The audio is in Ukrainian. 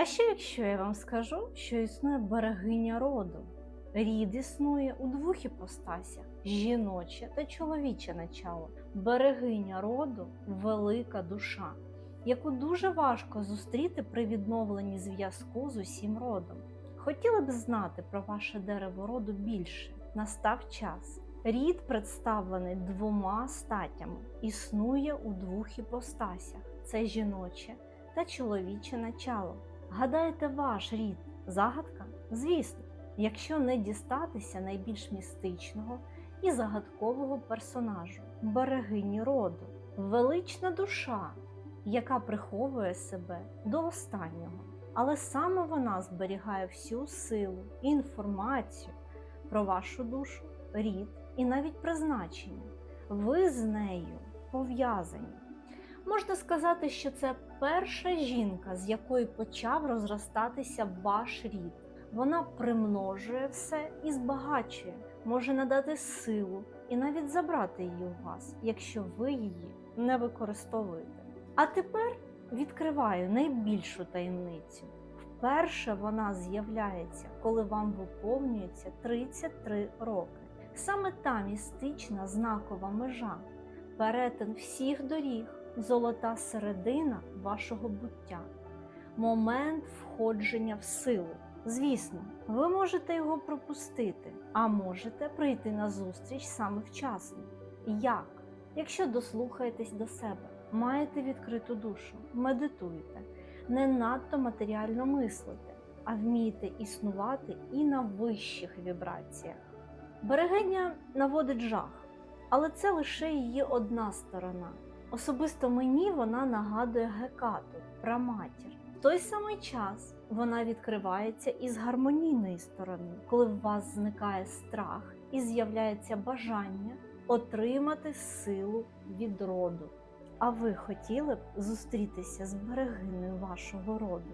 А ще якщо я вам скажу, що існує берегиня роду, рід існує у двох іпостасях жіноче та чоловіче начало. Берегиня роду велика душа, яку дуже важко зустріти при відновленні зв'язку з усім родом. Хотіли б знати про ваше дерево роду більше. Настав час. Рід представлений двома статями, існує у двох іпостасях: це жіноче та чоловіче начало. Гадаєте, ваш рід загадка? Звісно, якщо не дістатися найбільш містичного і загадкового персонажу берегині роду, велична душа, яка приховує себе до останнього. Але саме вона зберігає всю силу і інформацію про вашу душу, рід і навіть призначення. Ви з нею пов'язані. Можна сказати, що це перша жінка, з якої почав розростатися ваш рід. Вона примножує все і збагачує, може надати силу і навіть забрати її у вас, якщо ви її не використовуєте. А тепер відкриваю найбільшу таємницю. Вперше вона з'являється, коли вам виповнюється 33 роки. Саме та містична знакова межа, перетин всіх доріг, золота середина вашого буття, момент входження в силу. Звісно, ви можете його пропустити, а можете прийти на зустріч саме вчасно. Як? Якщо дослухаєтесь до себе, маєте відкриту душу, медитуєте, не надто матеріально мислите, а вмієте існувати і на вищих вібраціях. Берегиня наводить жах, але це лише її одна сторона. Особисто мені вона нагадує Гекату, праматір. В той самий час вона відкривається із гармонійної сторони, коли в вас зникає страх і з'являється бажання отримати силу від роду. А ви хотіли б зустрітися з берегиною вашого роду?